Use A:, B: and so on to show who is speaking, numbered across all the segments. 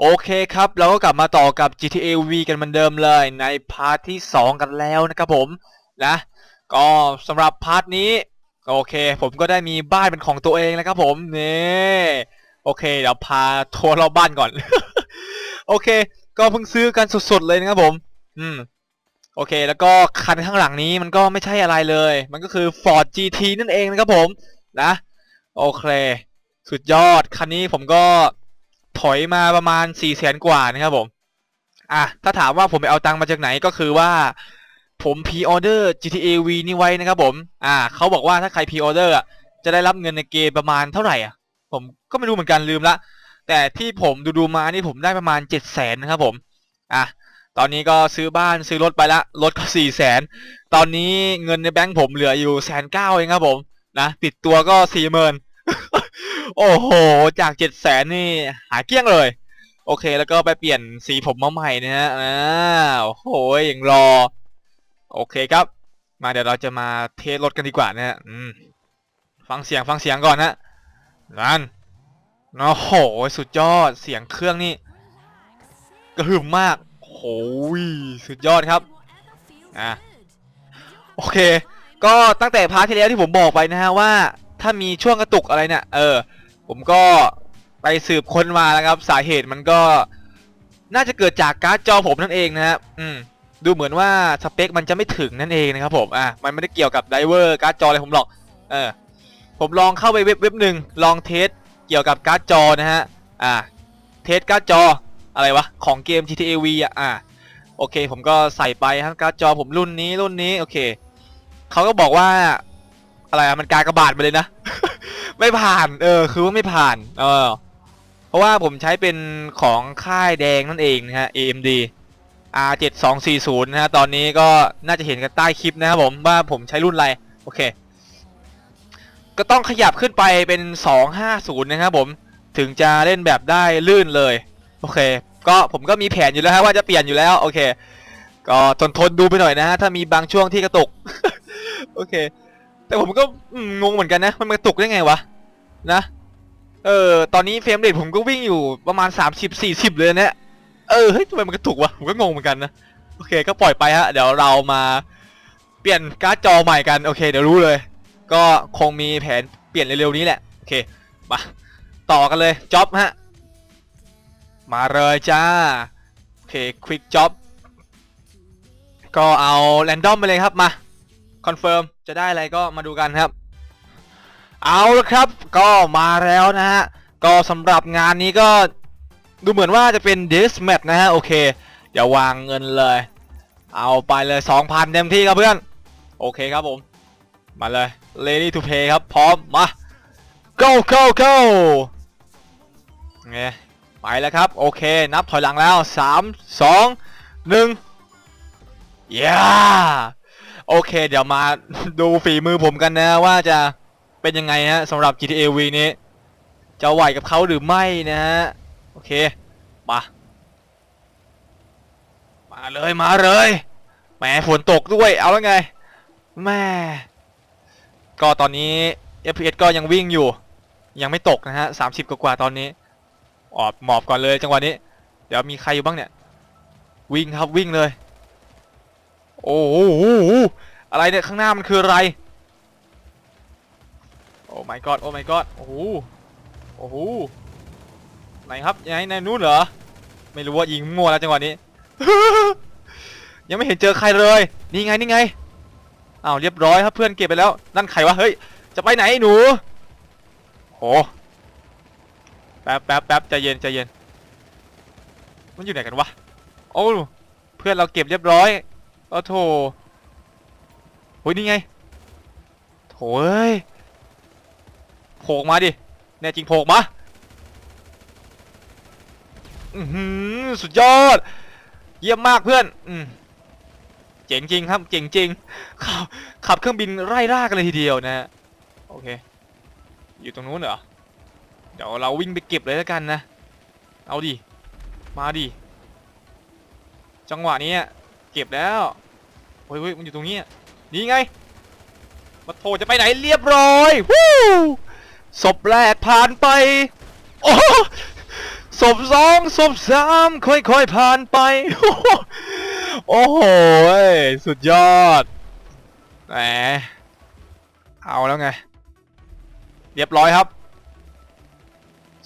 A: โอเคครับ เราก็กลับมาต่อกับ GTA V กันเหมือนเดิมเลยในพาร์ทที่ 2 กันแล้วนะครับผมนะก็สำหรับพาร์ทนี้ โอเค ผมก็ได้มีบ้านเป็นของตัวเองแล้วครับผมนี่โอเคเดี๋ยวพาทัวร์รอบบ้านก่อน โอเค ก็เพิ่งซื้อกันสดๆเลยนะครับผม อืมโอเค แล้วก็คันข้างหลังนี้มันก็ไม่ใช่อะไรเลย มันก็คือ Ford GT นั่นเองนะครับผมนะ โอเค สุดยอดคันนี้ผมก็ ถอยมาประมาณ4ี่แสนกว่านะครับผม อะ ถ้าถามว่าผมไปเอาตังค์มาจากไหนก็คือว่า ผมพ r ออเดอร์ GTA V นี่ไว้นะครับผม อ่าเขาบอกว่าถ้าใครพ r ออเดอร์อะจะได้รับเงินในเกมประมาณเท่าไหร่อะ ผมก็ไม่รู้เหมือนกันลืมละ แต่ที่ผมดูดูๆมานี่ผมได้ประมาณ7จ็ดแสนนะครับผม อะ ตอนนี้ก็ซื้อบ้านซื้อรถไปละ รถก็สี่แสนตอนนี้เงินในแบงค์ผมเหลืออยู่แสนเก้าเองครับผม นะ ปิดตัวก็สี่หมื่น โอ้โห จากเจ็ดแสนนี่ หายเกลี้ยงเลย โอเค แล้วก็ไปเปลี่ยนสีผมมาใหม่นะฮะอ่าโอ้โหอย่างรอ โอเคครับ มาเดี๋ยวเราจะมาเทสรถกันดีกว่านะฮะอืมฟังเสียงฟังเสียงก่อนนะนั่นโอ้โห สุดยอดเสียงเครื่องนี่กระหึ่มมากโอ้โหสุดยอดครับอะโอเค ก็ตั้งแต่พาร์ทที่แล้วที่ผมบอกไปนะฮะว่า ถ้ามีช่วงกระตุกอะไรเนี่ยเออ ผมก็ไปสืบค้นมาแล้วครับ สาเหตุมันก็น่าจะเกิดจากการ์ดจอผมนั่นเองนะครับอืมดูเหมือนว่าสเปคมันจะไม่ถึงนั่นเองนะครับผมอะมันไม่ได้เกี่ยวกับไดเวอร์การ์ดจออะไรผมหรอกเออผมลองเข้าไปเว็บเว็บหนึ่งลองเทสเกี่ยวกับการ์ดจอนะฮะอ่าเทสการ์ดจออะไรวะของเกม GTA V อะอ่าโอเค ผมก็ใส่ไปครับการ์ดจอผมรุ่นนี้รุ่นนี้โอเคเขาก็บอกว่าอะไรอะมันกากระบาดไปเลยนะ ไม่ผ่าน เออ คือว่าไม่ผ่าน เออ เพราะว่าผมใช้เป็นของค่ายแดงนั่นเองนะฮะ AMD R7240 นะฮะ ตอนนี้ก็น่าจะเห็นกันใต้คลิปนะครับผมว่าผมใช้รุ่นอะไร โอเค ก็ต้องขยับขึ้นไปเป็น 250 นะครับผม ถึงจะเล่นแบบได้ลื่นเลย โอเค ก็ผมก็มีแผนอยู่แล้วฮะว่าจะเปลี่ยนอยู่แล้ว โอเค ก็ทนทนดูไปหน่อยนะฮะ ถ้ามีบางช่วงที่กระตุก โอเคแต่ผมก็งงเหมือนกันนะ มันกระตุกได้ไงวะ นะ เออ ตอนนี้เฟรมเรทผมก็วิ่งอยู่ประมาณ 30 40 เลยนะเออ เฮ้ยทำไมมันกระตุกวะ ผมก็งงเหมือนกันนะ โอเค ก็ปล่อยไปฮะ เดี๋ยวเรามาเปลี่ยนการ์ดจอใหม่กัน โอเค เดี๋ยวรู้เลย ก็คงมีแผนเปลี่ยนเร็วๆนี้แหละ โอเค มา ต่อกันเลยจ็อบฮะ มาเลยจ้า โอเค ควิกจ็อบ ก็เอาแรนดอมไปเลยครับ มา คอนเฟิร์ม จะได้อะไรก็มาดูกันครับ เอาละครับ ก็มาแล้วนะฮะ ก็สำหรับงานนี้ก็ดูเหมือนว่าจะเป็นเดสแมทนะฮะ โอเค เดี๋ยววางเงินเลย เอาไปเลย 2,000 เต็มที่ครับเพื่อน โอเคครับผม มาเลย ready to play ครับ พร้อม มา go go go ไงไปแล้วครับ โอเค นับถอยหลังแล้ว 3 2 1 yeah โอเค เดี๋ยวมาดูฝีมือผมกันนะว่าจะ เป็นยังไงฮะสำหรับ GTA V นี้ จะไหวกับเขาหรือไม่นะฮะ โอเค มา มาเลยมาเลยแหมฝนตกด้วย เอาแล้วไงแม่ก็ตอนนี้ FPS ก็ยังวิ่งอยู่ ยังไม่ตกนะฮะ30กว่าตอนนี้ออบหมอบก่อนเลยจังหวะนี้ เดี๋ยวมีใครอยู่บ้างเนี่ย วิ่งครับวิ่งเลย โอ้โหอะไรเนี่ยข้างหน้ามันคืออะไร อ้ my god โอ้ my god โอ้โหโอ้โหไหนครับยังไงในนู้นเหรอ ไม่รู้ว่ายิงมั่วแล้วจังหวะนี้ ยังไม่เห็นเจอใครเลย นี่ไงนี่ไงอ้าวเรียบร้อยครับเพื่อนเก็บไปแล้ว นั่นใครวะเฮ้ยจะไปไหนหนูโหแป๊บแป๊บแป๊บใจเย็นใจเย็น มันอยู่ไหนกันวะโอ้เพื่อนเราเก็บเรียบร้อยโอ้โถโอ้ยนี่ไงโถเอ้ย โผล่มาดิแน่จริงโผล่มาอือหือสุดยอด เยี่ยมมากเพื่อน อืมเจ๋งจริงครับ เจ๋งจริงขับขับเครื่องบินไล่ล่ากันเลยทีเดียวนะฮะโอเค อยู่ตรงนู้นเหรอ เดี๋ยวเราวิ่งไปเก็บเลยแล้วกันนะ เอาดิ มาดิ จังหวะนี้เก็บแล้วเฮ้ยมันอยู่ตรงนี้ นี่ไงมาโถจะไปไหนเรียบร้อยวู้ ศพแรกผ่านไป โอ้ศพสองศพสามค่อยๆผ่านไป โอ้โหสุดยอดแหมเอาแล้วไง เรียบร้อยครับ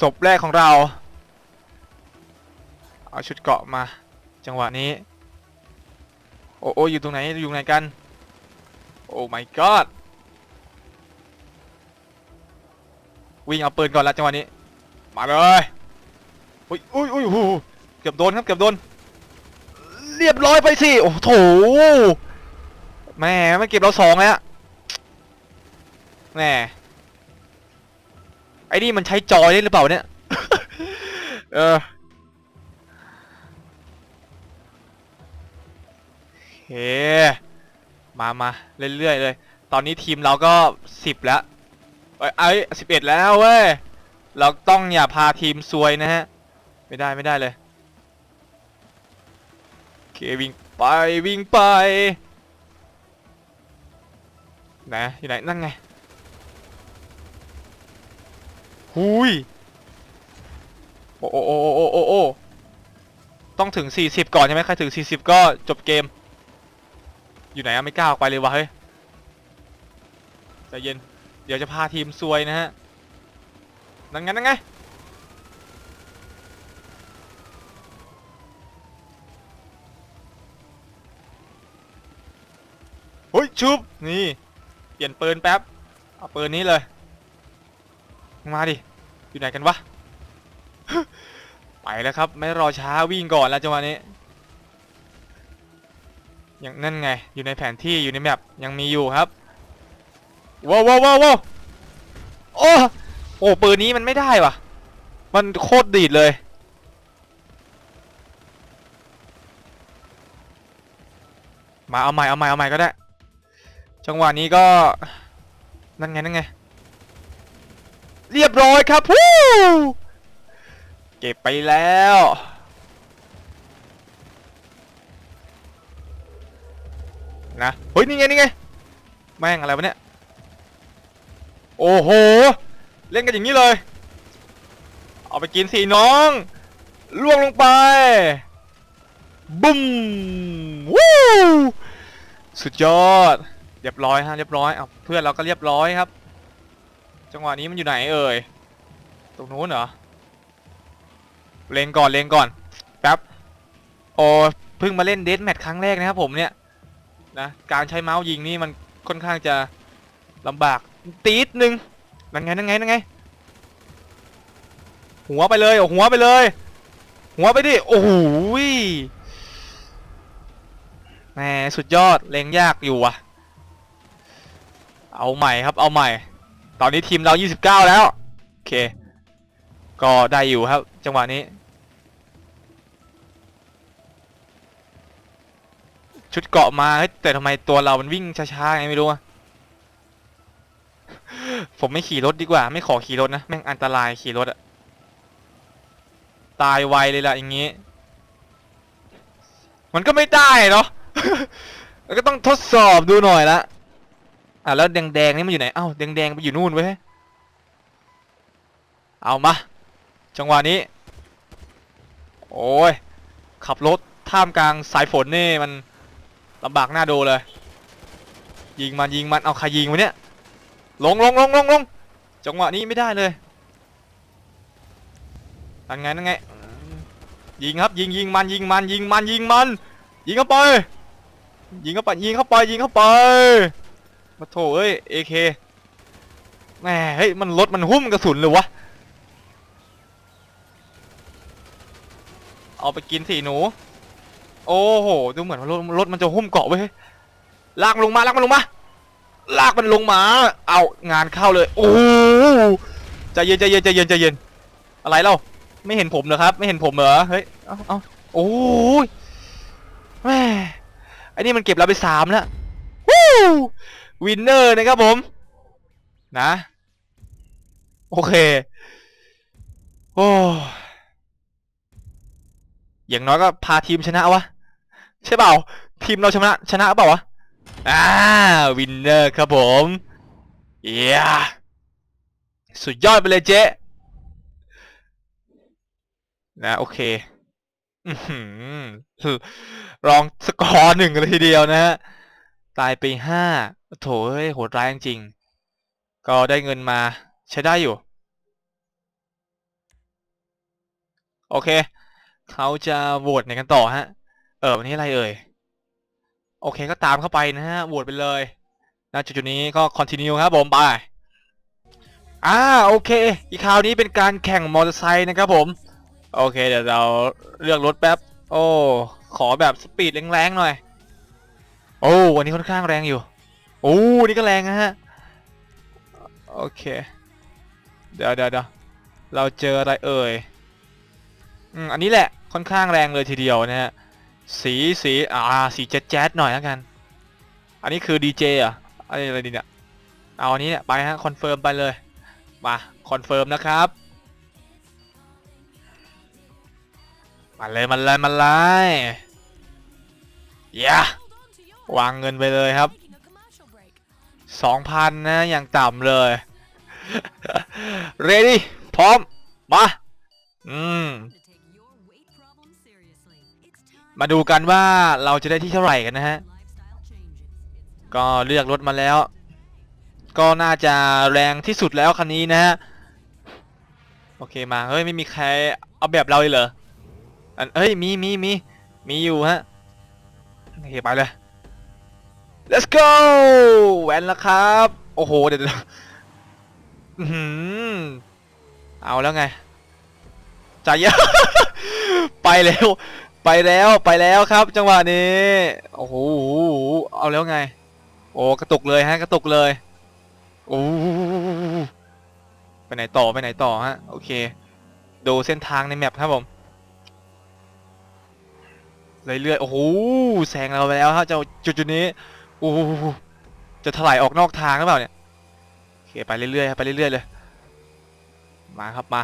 A: ศพแรกของเรา เอาชุดเกาะมา จังหวะนี้ โอ้โออยู่ตรงไหนอยู่ไหนกัน โอ้ my god วิ่งเอาปืนก่อนละจังหวะนี้ มาเลยอุ้ยอุ้ยอุ้ยโอ้โหเกือบโดนครับเกือบโดน เรียบร้อยไปสิ โอ้โถแม่ไม่เก็บเราสองแล้วแม่ไอ้นี่มันใช้จอยได้หรือเปล่าเนี่ย เออเคมามาเรื่อยๆเลย ตอนนี้ทีมเราก็สิบแล้ว อ้ยไอ้สิบเอ็ดแล้วเว้ย เราต้องอย่าพาทีมซวยนะฮะ ไม่ได้ไม่ได้เลยโอเควิ่งไปวิ่งไปไหนอยู่ไหนนั่นไงหุยโอ้โอ้โอ้โอ้โอ้โอ้ต้องถึง 40 ก่อนใช่ไหมใครถึง 40 ก็จบเกม อยู่ไหนอะไม่กล้าออกไปเลยวะเฮ้ยใจเย็น เดี๋ยวจะพาทีมซวยนะฮะ นั่นไงนั่นไง เฮ้ย ชุบ นี่ เปลี่ยนปืนแป๊บ เอาปืนนี้เลย มาดิ อยู่ไหนกันวะ ไปแล้วครับ ไม่รอช้าวิ่งก่อนแล้วจังหวะนี้ อย่างนั่นไง อยู่ในแผนที่อยู่ในแมปยังมีอยู่ครับ ว้าวว้าวว้าวโอ้โอ้ปืนนี้มันไม่ได้ว่ะ มันโคตรดีดเลย มาเอาใหม่เอาใหม่เอาใหม่ก็ได้ จังหวะนี้ก็ นั่นไงนั่นไง เรียบร้อยครับฮู้เก็บไปแล้วนะเฮ้ยนี่ไงนี่ไงแม่งอะไรวะเนี่ย โอ้โห เล่นกันอย่างนี้เลย เอาไปกินสิน้อง ล่วงลงไป บุ้มวู้สุดยอด เรียบร้อยฮะเรียบร้อยเอาเพื่อนเราก็เรียบร้อยครับ จังหวะนี้มันอยู่ไหนเอ่ย ตรงนู้นเหรอ เลงก่อนเลงก่อน แป๊บ โอ้เพิ่งมาเล่นเดสแมทครั้งแรกนะครับผมเนี่ย นะ การใช้เมาส์ยิงนี่มันค่อนข้างจะ ลำบากตีดนึงนั่นไงนั่นไงนั่นไง หัวไปเลยเอาหัวไปเลย หัวไปดิโอ้โหแหมสุดยอดเลงยากอยู่ว่ะเอาใหม่ครับเอาใหม่ ตอนนี้ทีมเรา 29 แล้ว โอเค ก็ได้อยู่ครับ จังหวะนี้ ชุดเกาะมาแต่ทำไมตัวเรามันวิ่งช้าๆไงไม่รู้อะ ผมไม่ขี่รถดีกว่า ไม่ขอขี่รถนะ แม่งอันตรายขี่รถอะตายไวเลยล่ะอย่างงี้ มันก็ไม่ได้เนาะแล้วก็ต้องทดสอบดูหน่อยละอะแล้วแดงๆนี่มันอยู่ไหน เอ้าแดงๆไปอยู่นู่นเว้ย เอามา จังหวะนี้ โอ้ย ขับรถท่ามกลางสายฝนนี่มันลำบากหน้าดูเลย ยิงมันยิงมัน เอาใครยิงวะเนี่ย ลงลงลงลงลงจังหวะนี้ไม่ได้เลยนั่นไงนั่นไง ยิงครับยิงยิงมันยิงมันยิงมันยิงมัน ยิงเข้าไป ยิงเข้าไปยิงเข้าไปยิงเข้าไปมาโถเอ้ยเอเคแหมเฮ้ยมันรถมันหุ้มกระสุนเลยวะ เอาไปกินสิหนู โอ้โห ดูเหมือนว่ารถรถมันจะหุ้มเกาะไว้ยลากมันลงมาลากมันลงมา ลากมันลงมา เอางานเข้าเลย โอ้ใจเย็นใจเย็นใจเย็นใจเย็น อะไรเล่า ไม่เห็นผมเหรอครับ ไม่เห็นผมเหรอ เฮ้ย เอาเอาโอ้ยแม่ไอ้นี่มันเก็บเราไปสามแล้ววู้วินเนอร์นะครับผม นะ โอเค โอ้อย่างน้อยก็พาทีมชนะวะ ใช่เปล่า ทีมเราชนะชนะเปล่าวะ อ่าวินเนอร์ครับผมเอียสุดยอดไปเลยเจ๊นะโอเคอื้องสกอร์หนึ่งเลยทีเดียวนะฮะ ตายไปห้าโถเอ้ยโหดร้ายจริง ก็ได้เงินมาใช้ได้อยู่ โอเค เขาจะโหวตในกันต่อฮะ เออวันนี้อะไรเอ่ย โอเคก็ตามเข้าไปนะฮะโหวตไปเลยนะจุดๆนี้ก็ continue ครับผมไปอ่าโอเค อีกคราวนี้เป็นการแข่งมอเตอร์ไซค์นะครับผม โอเคเดี๋ยวเราเลือกรถแป๊บ โอ้ขอแบบสปีดแรงๆหน่อย โอ้วันนี้ค่อนข้างแรงอยู่ โอ้นี่ก็แรงนะฮะ โอเค เดี๋ยวเดี๋ยวเดี๋ยวเราเจออะไรเอ่ย อืมอันนี้แหละค่อนข้างแรงเลยทีเดียวนะฮะ สีสีอ่าสีแจ๊ดแจ๊ดหน่อยแล้วกัน อันนี้คือดีเจอะอะไรดีเนี่ยเอาอันนี้เนี่ยไปฮะคอนเฟิร์มไปเลยมาคอนเฟิร์มนะครับมาเลยมาเลยมาเลยอย่าวางเงินไปเลยครับสองพันนะอย่างต่ำเลยเรดี้พร้อมมาอืม มาดูกันว่าเราจะได้ที่เท่าไหร่กันนะฮะ ก็เลือกรถมาแล้ว ก็น่าจะแรงที่สุดแล้วคันนี้นะฮะ โอเคมา เฮ้ย ไม่มีใครเอาแบบเราเลยเหรอ อันเฮ้ย มีมีมีมีอยู่ฮะ โอเค ไปเลย let's go แวนแล้วครับ โอ้โห เดี๋ยวเดี๋ยวอื้อหือเอาแล้วไงใจเย็นไปแล้ว ไปแล้วไปแล้วครับจังหวะนี้ โอ้โหเอาแล้วไง โอ้กระตุกเลยฮะกระตุกเลยโอ้ไปไหนต่อไปไหนต่อฮะโอเค ดูเส้นทางในแมปครับผมเรื่อยๆโอ้โหแซงเราไปแล้วครับเจ้าจุดจุดๆนี้โอ้จะถลายออกนอกทางหรือเปล่าเนี่ยโอเคไปเรื่อยๆไปเรื่อยๆเลย มาครับมา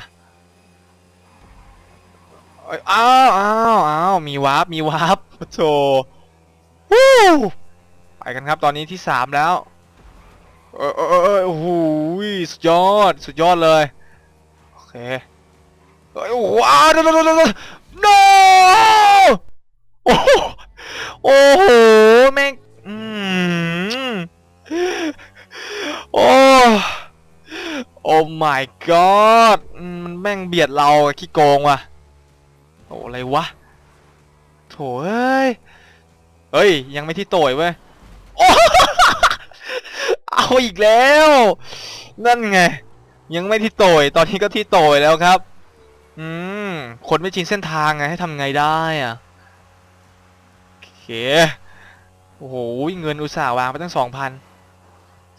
A: อ้าวอ้าวอ้าวมีวาร์ปมีวาร์ปโธ่วู้ไปกันครับตอนนี้ที่สามแล้วเออเออเออโอ้โหสุดยอดสุดยอดเลยโอเคเอ้ยโอ้าว no no no no no no โอ้โหโอ้โหแม่งอืมโอ้โอ้ my god อืมมันแม่งเบียดเราขี้โกงว่ะ โอ้อะไรวะโถเอ้ยเฮ้ย ยังไม่ที่โตยเว้ยโอ้เอาอีกแล้ว นั่นไง ยังไม่ที่โตยตอนนี้ก็ที่โตยแล้วครับ อืม คนไม่ชินเส้นทางไงให้ทำไงได้อะโอเคโอ้โหเงินอุตส่าห์วางไปตั้งสองพัน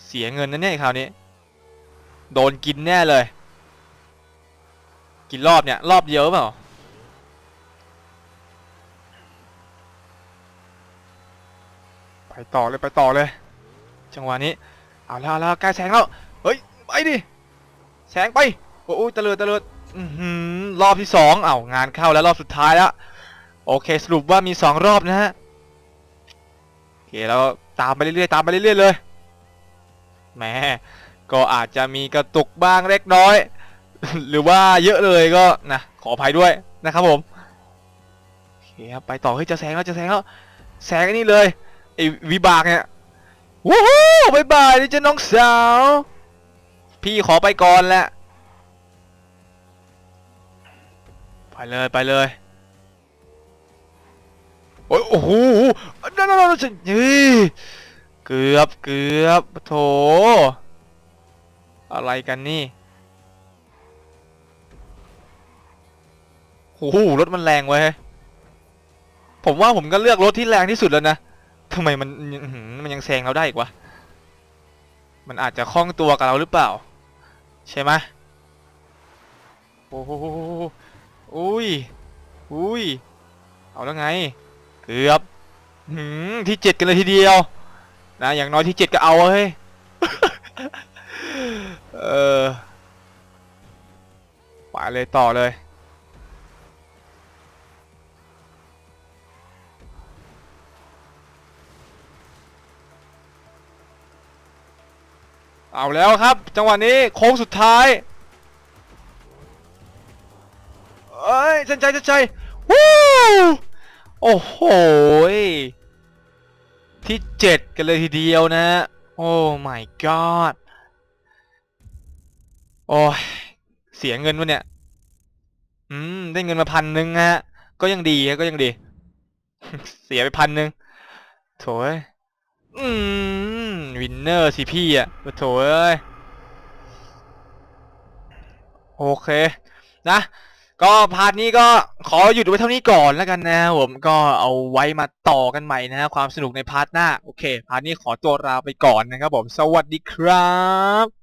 A: เสียเงินนะเนี่ยคราวนี้ โดนกินแน่เลย กินรอบเนี่ย รอบเดียวเปล่า ไป ต่อเลยไปต่อเลย จังหวะนี้เอาแล้วเอาแล้วใกล้แซงแล้วเฮ้ยไปดิแซงไปโอ้ยตะลิดตะลิดอรอบที่สองเอางานเข้าแล้วรอบสุดท้ายแล้วโอเคสรุปว่ามีสองรอบนะฮะโอเคเราตามไปเรื่อยๆตามไปเรื่อยๆเลยแหมก็อาจจะมีกระตุกบ้างเล็กน้อย หรือว่าเยอะเลยก็นะขออภัยด้วยนะครับผมโอเคครับไปต่อเฮ้ยจะแซงแล้วจะแซงแล้วแซงอ้นี่เลย วิบากเนี่ยวู้ฮู้บายบายนี่จ้าน้องสาว พี่ขอไปก่อนแหละไปเลยไปเลยโอ้ยโอ้โหนั่นนั่นนั่นเฮ้ยเกือบเกือบโถอะไรกันนี่โอ้โหรถมันแรงเว้ยผมว่าผมก็เลือกรถที่แรงที่สุดแล้วนะ ทำไมมันมันยังแซงเราได้อีกวะ มันอาจจะคล่องตัวกับเราหรือเปล่า ใช่ไหมโอ้โหอุ้ย อุ้ย เอาแล้วไง เกือบหืมที่เจ็ดกันเลยทีเดียว นะ อย่างน้อยที่เจ็ดก็เอาเฮ้ย เออไปเลยต่อเลย เอาแล้วครับ จังหวะนี้โค้งสุดท้ายเอ้ยเส้นใจเส้นใจวู้โอ้โหที่เจ็ดกันเลยทีเดียวนะ โอ้ my god โอ้ยเสียเงินวะเนี่ย อืม ได้เงินมาพันหนึ่งฮะ ก็ยังดีก็ยังดี เสียไปพันหนึ่งโถยอืม วินเนอร์สิพี่อะโถเอ้ย โอเค นะ ก็พาร์ทนี้ก็ขอหยุดไว้เท่านี้ก่อนแล้วกันนะผมก็เอาไว้มาต่อกันใหม่นะฮะความสนุกในพาร์ทหน้า โอเค พาร์ทนี้ขอตัวลาไปก่อนนะครับผม สวัสดีครับ